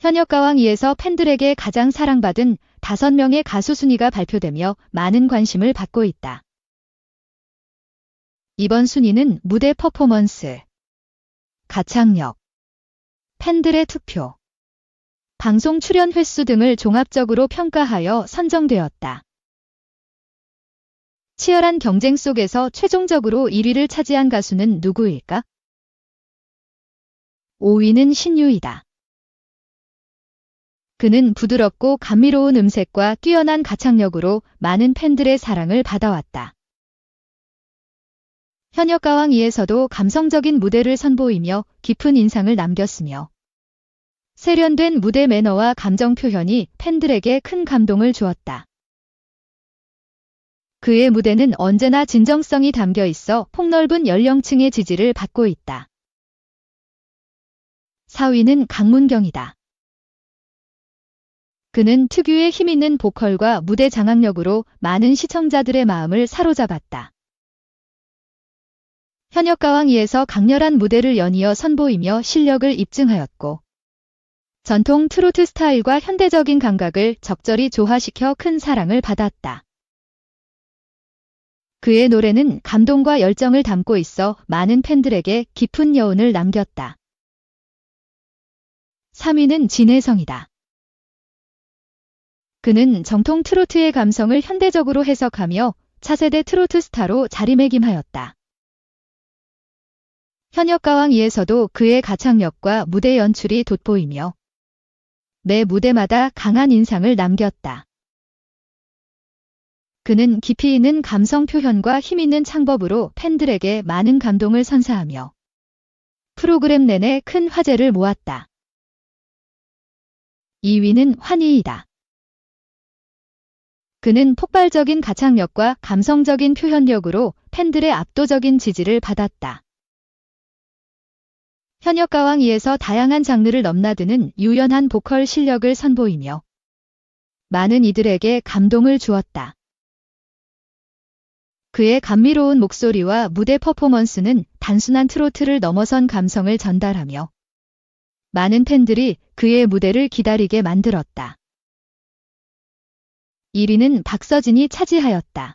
현역 가왕2에서 팬들에게 가장 사랑받은 5명의 가수 순위가 발표되며 많은 관심을 받고 있다. 이번 순위는 무대 퍼포먼스, 가창력, 팬들의 투표, 방송 출연 횟수 등을 종합적으로 평가하여 선정되었다. 치열한 경쟁 속에서 최종적으로 1위를 차지한 가수는 누구일까? 5위는 신유이다. 그는 부드럽고 감미로운 음색과 뛰어난 가창력으로 많은 팬들의 사랑을 받아왔다. 현역 가왕 2에서도 감성적인 무대를 선보이며 깊은 인상을 남겼으며 세련된 무대 매너와 감정 표현이 팬들에게 큰 감동을 주었다. 그의 무대는 언제나 진정성이 담겨 있어 폭넓은 연령층의 지지를 받고 있다. 4위는 강문경이다. 그는 특유의 힘있는 보컬과 무대 장악력으로 많은 시청자들의 마음을 사로잡았다. 현역 가왕2에서 강렬한 무대를 연이어 선보이며 실력을 입증하였고, 전통 트로트 스타일과 현대적인 감각을 적절히 조화시켜 큰 사랑을 받았다. 그의 노래는 감동과 열정을 담고 있어 많은 팬들에게 깊은 여운을 남겼다. 3위는 진혜성이다. 그는 정통 트로트의 감성을 현대적으로 해석하며 차세대 트로트 스타로 자리매김하였다. 현역가왕 2에서도 그의 가창력과 무대 연출이 돋보이며 매 무대마다 강한 인상을 남겼다. 그는 깊이 있는 감성 표현과 힘 있는 창법으로 팬들에게 많은 감동을 선사하며 프로그램 내내 큰 화제를 모았다. 2위는 환희이다. 그는 폭발적인 가창력과 감성적인 표현력으로 팬들의 압도적인 지지를 받았다. 현역 가왕 2에서 다양한 장르를 넘나드는 유연한 보컬 실력을 선보이며 많은 이들에게 감동을 주었다. 그의 감미로운 목소리와 무대 퍼포먼스는 단순한 트로트를 넘어선 감성을 전달하며 많은 팬들이 그의 무대를 기다리게 만들었다. 1위는 박서진이 차지하였다.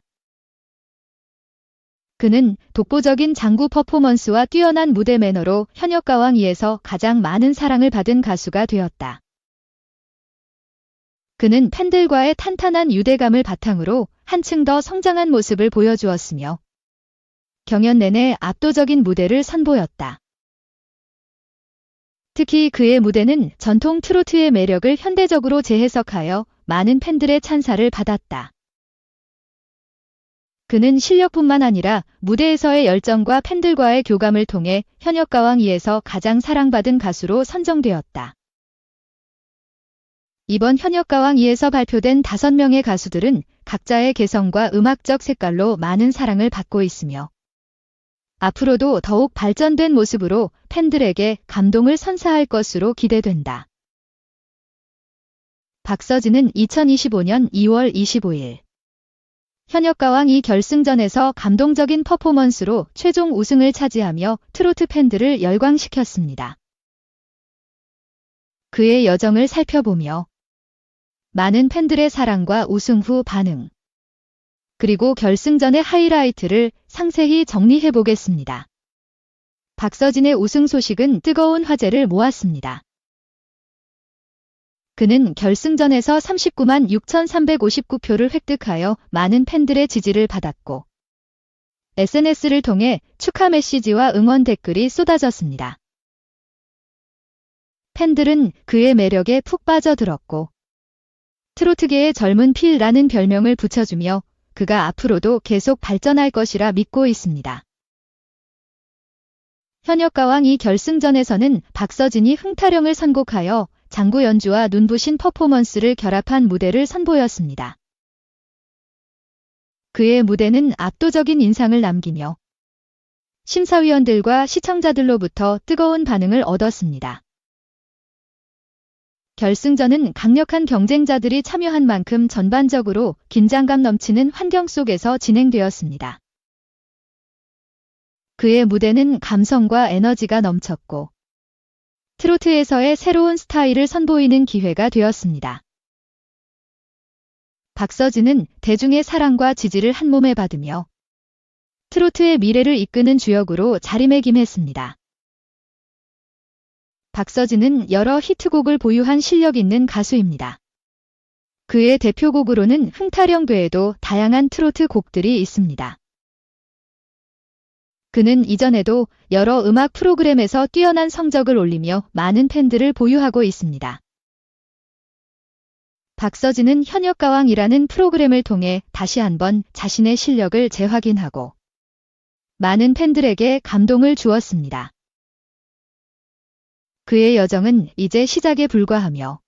그는 독보적인 장구 퍼포먼스와 뛰어난 무대 매너로 현역 가왕 2에서 가장 많은 사랑을 받은 가수가 되었다. 그는 팬들과의 탄탄한 유대감을 바탕으로 한층 더 성장한 모습을 보여주었으며 경연 내내 압도적인 무대를 선보였다. 특히 그의 무대는 전통 트로트의 매력을 현대적으로 재해석하여 많은 팬들의 찬사를 받았다. 그는 실력뿐만 아니라 무대에서의 열정과 팬들과의 교감을 통해 현역 가왕 2에서 가장 사랑받은 가수로 선정되었다. 이번 현역 가왕 2에서 발표된 5명의 가수들은 각자의 개성과 음악적 색깔로 많은 사랑을 받고 있으며 앞으로도 더욱 발전된 모습으로 팬들에게 감동을 선사할 것으로 기대된다. 박서진은 2025년 2월 25일 현역 가왕 이 결승전에서 감동적인 퍼포먼스로 최종 우승을 차지하며 트로트 팬들을 열광시켰습니다. 그의 여정을 살펴보며 많은 팬들의 사랑과 우승 후 반응, 그리고 결승전의 하이라이트를 상세히 정리해 보겠습니다. 박서진의 우승 소식은 뜨거운 화제를 모았습니다. 그는 결승전에서 39만 6,359표를 획득하여 많은 팬들의 지지를 받았고 SNS를 통해 축하 메시지와 응원 댓글이 쏟아졌습니다. 팬들은 그의 매력에 푹 빠져들었고 트로트계의 젊은 필라는 별명을 붙여주며 그가 앞으로도 계속 발전할 것이라 믿고 있습니다. 현역 가왕 이 결승전에서는 박서진이 흥타령을 선곡하여 장구 연주와 눈부신 퍼포먼스를 결합한 무대를 선보였습니다. 그의 무대는 압도적인 인상을 남기며 심사위원들과 시청자들로부터 뜨거운 반응을 얻었습니다. 결승전은 강력한 경쟁자들이 참여한 만큼 전반적으로 긴장감 넘치는 환경 속에서 진행되었습니다. 그의 무대는 감성과 에너지가 넘쳤고 트로트에서의 새로운 스타일을 선보이는 기회가 되었습니다. 박서진은 대중의 사랑과 지지를 한 몸에 받으며 트로트의 미래를 이끄는 주역으로 자리매김했습니다. 박서진은 여러 히트곡을 보유한 실력 있는 가수입니다. 그의 대표곡으로는 흥타령 외에도 다양한 트로트 곡들이 있습니다. 그는 이전에도 여러 음악 프로그램에서 뛰어난 성적을 올리며 많은 팬들을 보유하고 있습니다. 박서진은 현역가왕이라는 프로그램을 통해 다시 한번 자신의 실력을 재확인하고 많은 팬들에게 감동을 주었습니다. 그의 여정은 이제 시작에 불과하며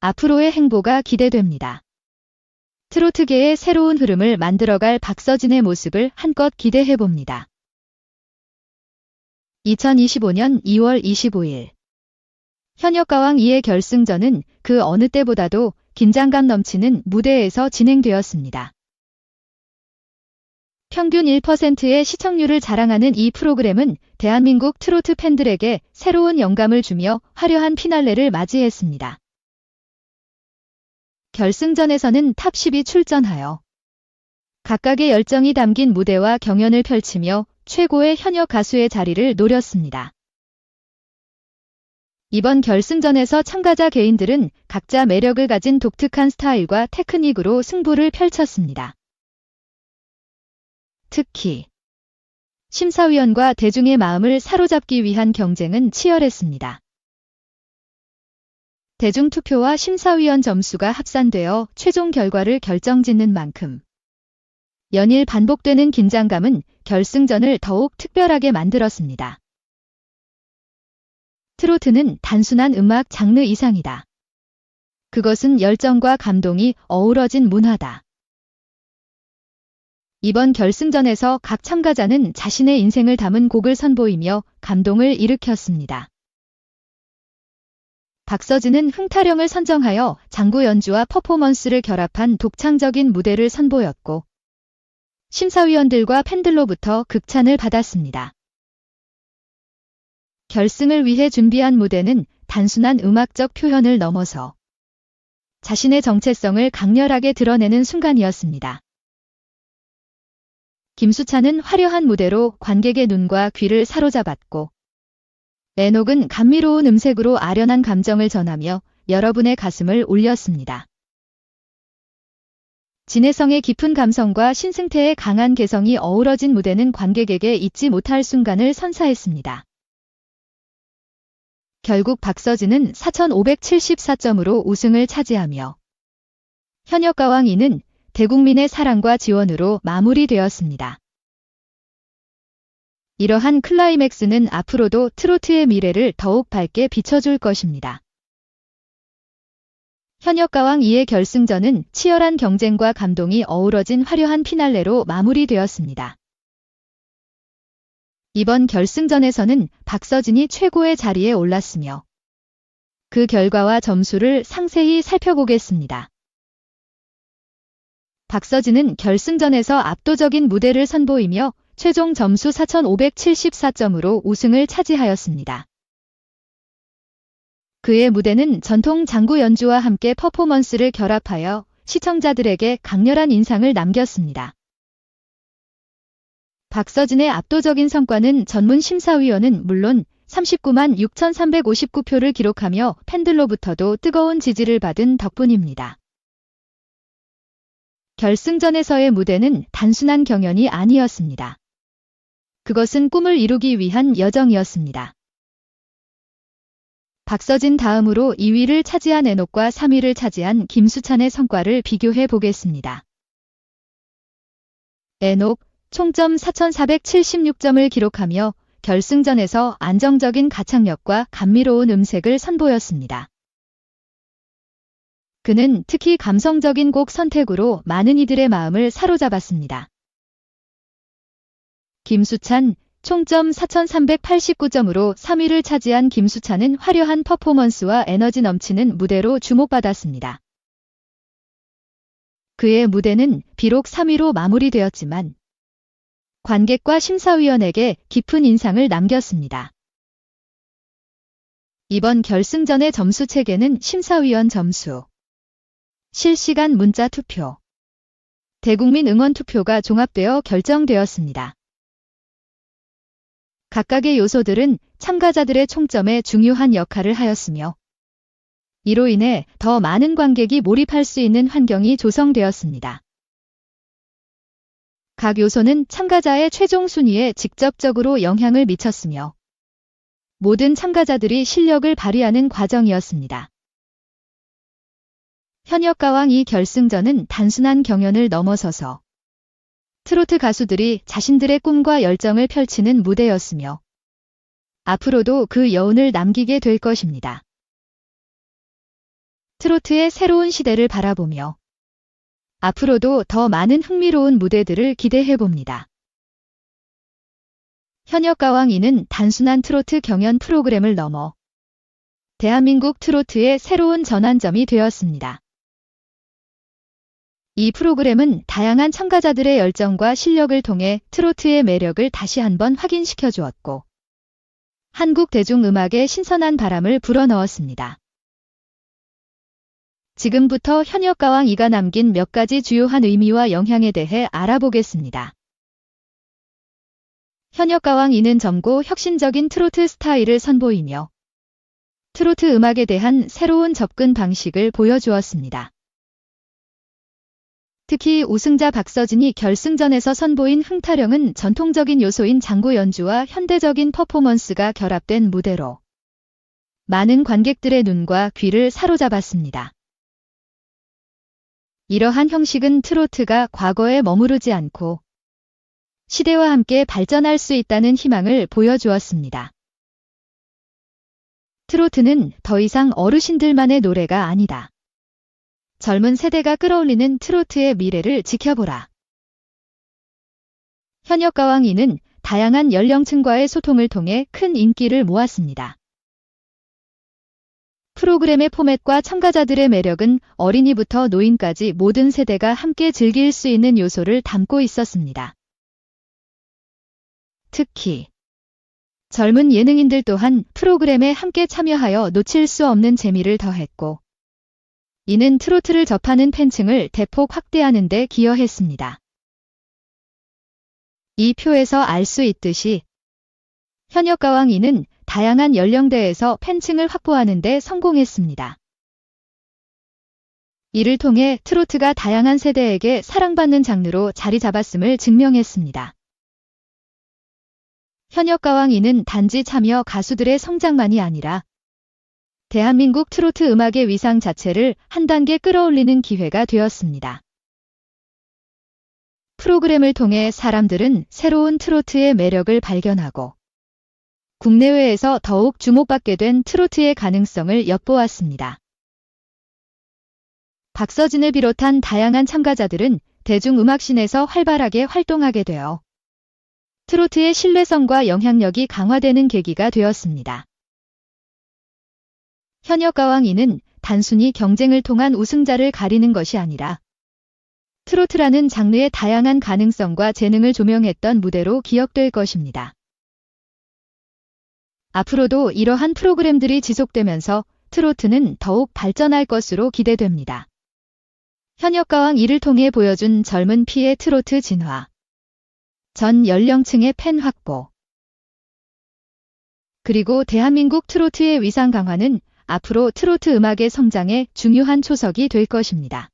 앞으로의 행보가 기대됩니다. 트로트계의 새로운 흐름을 만들어갈 박서진의 모습을 한껏 기대해봅니다. 2025년 2월 25일 현역 가왕 2의 결승전은 그 어느 때보다도 긴장감 넘치는 무대에서 진행되었습니다. 평균 1%의 시청률을 자랑하는 이 프로그램은 대한민국 트로트 팬들에게 새로운 영감을 주며 화려한 피날레를 맞이했습니다. 결승전에서는 탑 10이 출전하여 각각의 열정이 담긴 무대와 경연을 펼치며 최고의 현역 가수의 자리를 노렸습니다. 이번 결승전에서 참가자 개인들은 각자 매력을 가진 독특한 스타일과 테크닉으로 승부를 펼쳤습니다. 특히 심사위원과 대중의 마음을 사로잡기 위한 경쟁은 치열했습니다. 대중투표와 심사위원 점수가 합산되어 최종 결과를 결정짓는 만큼 연일 반복되는 긴장감은 결승전을 더욱 특별하게 만들었습니다. 트로트는 단순한 음악 장르 이상이다. 그것은 열정과 감동이 어우러진 문화다. 이번 결승전에서 각 참가자는 자신의 인생을 담은 곡을 선보이며 감동을 일으켰습니다. 박서진은 흥타령을 선정하여 장구 연주와 퍼포먼스를 결합한 독창적인 무대를 선보였고 심사위원들과 팬들로부터 극찬을 받았습니다. 결승을 위해 준비한 무대는 단순한 음악적 표현을 넘어서 자신의 정체성을 강렬하게 드러내는 순간이었습니다. 김수찬은 화려한 무대로 관객의 눈과 귀를 사로잡았고 에녹은 감미로운 음색으로 아련한 감정을 전하며 여러분의 가슴을 울렸습니다. 진해성의 깊은 감성과 신승태의 강한 개성이 어우러진 무대는 관객에게 잊지 못할 순간을 선사했습니다. 결국 박서진은 4,574점으로 우승을 차지하며 현역 가왕 2는 대국민의 사랑과 지원으로 마무리되었습니다. 이러한 클라이맥스는 앞으로도 트로트의 미래를 더욱 밝게 비춰줄 것입니다. 현역가왕 2의 결승전은 치열한 경쟁과 감동이 어우러진 화려한 피날레로 마무리되었습니다. 이번 결승전에서는 박서진이 최고의 자리에 올랐으며 그 결과와 점수를 상세히 살펴보겠습니다. 박서진은 결승전에서 압도적인 무대를 선보이며 최종 점수 4,574점으로 우승을 차지하였습니다. 그의 무대는 전통 장구 연주와 함께 퍼포먼스를 결합하여 시청자들에게 강렬한 인상을 남겼습니다. 박서진의 압도적인 성과는 전문 심사위원은 물론 39만 6,359표를 기록하며 팬들로부터도 뜨거운 지지를 받은 덕분입니다. 결승전에서의 무대는 단순한 경연이 아니었습니다. 그것은 꿈을 이루기 위한 여정이었습니다. 박서진 다음으로 2위를 차지한 에녹과 3위를 차지한 김수찬의 성과를 비교해 보겠습니다. 에녹 총점 4,476점을 기록하며 결승전에서 안정적인 가창력과 감미로운 음색을 선보였습니다. 그는 특히 감성적인 곡 선택으로 많은 이들의 마음을 사로잡았습니다. 김수찬 총점 4,389점으로 3위를 차지한 김수찬은 화려한 퍼포먼스와 에너지 넘치는 무대로 주목받았습니다. 그의 무대는 비록 3위로 마무리되었지만 관객과 심사위원에게 깊은 인상을 남겼습니다. 이번 결승전의 점수 체계는 심사위원 점수, 실시간 문자 투표, 대국민 응원 투표가 종합되어 결정되었습니다. 각각의 요소들은 참가자들의 총점에 중요한 역할을 하였으며 이로 인해 더 많은 관객이 몰입할 수 있는 환경이 조성되었습니다. 각 요소는 참가자의 최종 순위에 직접적으로 영향을 미쳤으며 모든 참가자들이 실력을 발휘하는 과정이었습니다. 현역 가왕 이 결승전은 단순한 경연을 넘어서서 트로트 가수들이 자신들의 꿈과 열정을 펼치는 무대였으며 앞으로도 그 여운을 남기게 될 것입니다. 트로트의 새로운 시대를 바라보며 앞으로도 더 많은 흥미로운 무대들을 기대해 봅니다. 현역 가왕 이는 단순한 트로트 경연 프로그램을 넘어 대한민국 트로트의 새로운 전환점이 되었습니다. 이 프로그램은 다양한 참가자들의 열정과 실력을 통해 트로트의 매력을 다시 한번 확인시켜 주었고, 한국 대중음악에 신선한 바람을 불어넣었습니다. 지금부터 현역 가왕 이가 남긴 몇 가지 주요한 의미와 영향에 대해 알아보겠습니다. 현역 가왕 이는 젊고 혁신적인 트로트 스타일을 선보이며 트로트 음악에 대한 새로운 접근 방식을 보여주었습니다. 특히 우승자 박서진이 결승전에서 선보인 흥타령은 전통적인 요소인 장구 연주와 현대적인 퍼포먼스가 결합된 무대로 많은 관객들의 눈과 귀를 사로잡았습니다. 이러한 형식은 트로트가 과거에 머무르지 않고 시대와 함께 발전할 수 있다는 희망을 보여주었습니다. 트로트는 더 이상 어르신들만의 노래가 아니다. 젊은 세대가 끌어올리는 트로트의 미래를 지켜보라. 현역 가왕 이는 다양한 연령층과의 소통을 통해 큰 인기를 모았습니다. 프로그램의 포맷과 참가자들의 매력은 어린이부터 노인까지 모든 세대가 함께 즐길 수 있는 요소를 담고 있었습니다. 특히 젊은 예능인들 또한 프로그램에 함께 참여하여 놓칠 수 없는 재미를 더했고 이는 트로트를 접하는 팬층을 대폭 확대하는 데 기여했습니다. 이 표에서 알 수 있듯이 현역 가왕 이는 다양한 연령대에서 팬층을 확보하는 데 성공했습니다. 이를 통해 트로트가 다양한 세대에게 사랑받는 장르로 자리 잡았음을 증명했습니다. 현역 가왕 이는 단지 참여 가수들의 성장만이 아니라 대한민국 트로트 음악의 위상 자체를 한 단계 끌어올리는 기회가 되었습니다. 프로그램을 통해 사람들은 새로운 트로트의 매력을 발견하고 국내외에서 더욱 주목받게 된 트로트의 가능성을 엿보았습니다. 박서진을 비롯한 다양한 참가자들은 대중음악신에서 활발하게 활동하게 되어 트로트의 신뢰성과 영향력이 강화되는 계기가 되었습니다. 현역 가왕 이는 단순히 경쟁을 통한 우승자를 가리는 것이 아니라 트로트라는 장르의 다양한 가능성과 재능을 조명했던 무대로 기억될 것입니다. 앞으로도 이러한 프로그램들이 지속되면서 트로트는 더욱 발전할 것으로 기대됩니다. 현역가왕 이를 통해 보여준 젊은 피의 트로트 진화, 전 연령층의 팬 확보, 그리고 대한민국 트로트의 위상 강화는 앞으로 트로트 음악의 성장에 중요한 초석이 될 것입니다.